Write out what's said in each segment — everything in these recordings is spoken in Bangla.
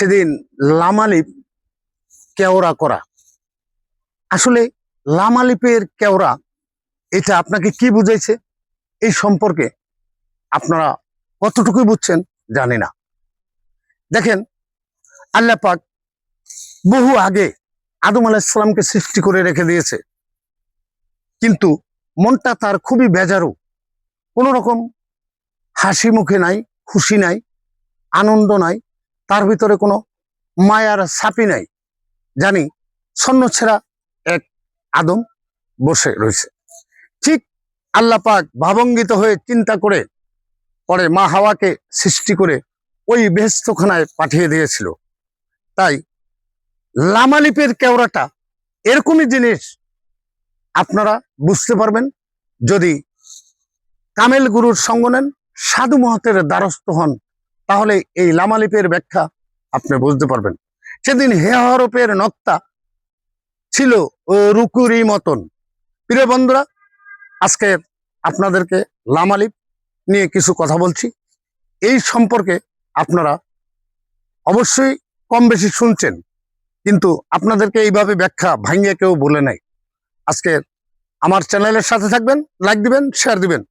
সেদিন লামালিপ কেওড়া করা। আসলে লামালিপের কেওড়া, এটা আপনাকে কি বুঝাইছে? এই সম্পর্কে আপনারা কতটুকু বুঝছেন জানি না। দেখেন, আল্লাহ পাক বহু আগে আদম আলাহিসাল্লামকে সৃষ্টি করে রেখে দিয়েছে। কিন্তু মনটা তার খুবই বেজারু। কোন রকম হাসি মুখে নাই, খুশি নাই, আনন্দ নাই তার ভিতরে কোনো মায়ার ছাপি নাই। জানি ছেঁড়া এক আদম বসে রয়েছে। ঠিক আল্লাহ পাক ভাবঙ্গিত হয়ে চিন্তা করে পরে মা হাওয়াকে সৃষ্টি করে ওই বেহস্তখানায় পাঠিয়ে দিয়েছিল। তাই লামালিপের কেওড়াটা এরকমই জিনিস আপনারা বুঝতে পারবেন। যদি কামেল গুরুর সঙ্গ নেন, সাধু মহতের দ্বারস্থ হন তাহলে এই লামালিপের ব্যাখ্যা আপনি বুঝতে পারবেন। সেদিন হে হরপের নক্তা ছিল রুকুরি মতন। প্রিয় বন্ধুরা, আজকে আপনাদেরকে লামালিপ নিয়ে কিছু কথা বলছি। এই সম্পর্কে আপনারা অবশ্যই কম বেশি শুনছেন, কিন্তু আপনাদেরকে এইভাবে ব্যাখ্যা ভাঙিয়ে কেউ বলে নাই। আজকে আমার চ্যানেলের সাথে থাকবেন, লাইক দিবেন শেয়ার দিবেন,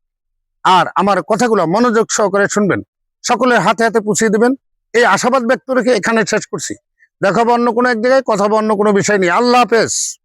আর আমার কথাগুলো মনোযোগ সহকারে শুনবেন। সকলের হাতে হাতে পুষিয়ে দেবেন। এই আশাবাদ ব্যক্ত রেখে এখানে শেষ করছি। দেখাবো অন্য কোনো এক জায়গায়, কথা অন্য কোনো বিষয় নিয়ে। আল্লাহ হাফেজ।